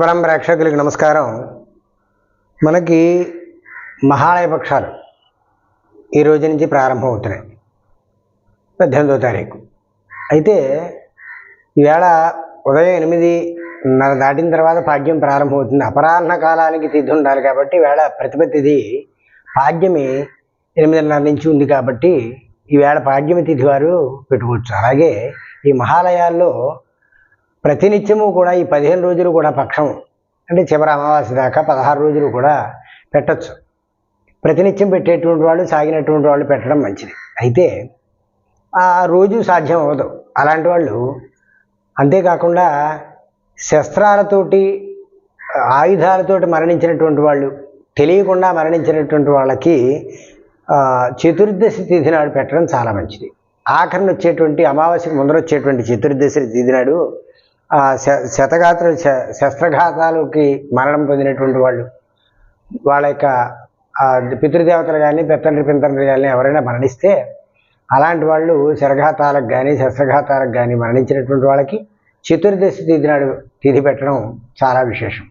పరం ప్రేక్షకులకి నమస్కారం. మనకి మహాలయ పక్షాలు ఈ రోజు నుంచి ప్రారంభం అవుతున్నాయి. పద్దెనిమిదో తారీఖు. అయితే ఈవేళ ఉదయం ఎనిమిదిన్నర దాటిన తర్వాత పాడ్యం ప్రారంభమవుతుంది. అపరాహ్న కాలానికి తిథి ఉండాలి కాబట్టి ఈవేళ ప్రతిపత్తిది తిథి పాడ్యమి ఎనిమిదిన్నర నుంచి ఉంది కాబట్టి ఈవేళ పాడ్యమి తిథి వారు పెట్టుకోవచ్చు. అలాగే ఈ మహాలయాల్లో ప్రతినిత్యము కూడా ఈ పదిహేను రోజులు కూడా పక్షం. అంటే చివరి అమావాస్య దాకా పదహారు రోజులు కూడా పెట్టచ్చు. ప్రతినిత్యం పెట్టేటువంటి వాళ్ళు సాగినటువంటి వాళ్ళు పెట్టడం మంచిది. అయితే ఆ రోజు సాధ్యం అవ్వదు. అలాంటి వాళ్ళు అంతేకాకుండా శస్త్రాలతోటి ఆయుధాలతోటి మరణించినటువంటి వాళ్ళు తెలియకుండా మరణించినటువంటి వాళ్ళకి చతుర్దశి తిథి నాడు పెట్టడం చాలా మంచిది. ఆఖరిని వచ్చేటువంటి అమావాస్యకు ముందర వచ్చేటువంటి చతుర్దశి తిథి నాడు ఆ శ శ- శస్త్రఘాతాలకి మరణం పొందినటువంటి వాళ్ళు వాళ్ళ యొక్క పితృదేవతలు కానీ పెత్తండ్రి పింతండ్రి కానీ ఎవరైనా మరణిస్తే అలాంటి వాళ్ళు శరఘాతాలకు కానీ శస్త్రఘాతాలకు కానీ మరణించినటువంటి వాళ్ళకి చతుర్దశి తిథి నాడు తిథి పెట్టడం చాలా విశేషం.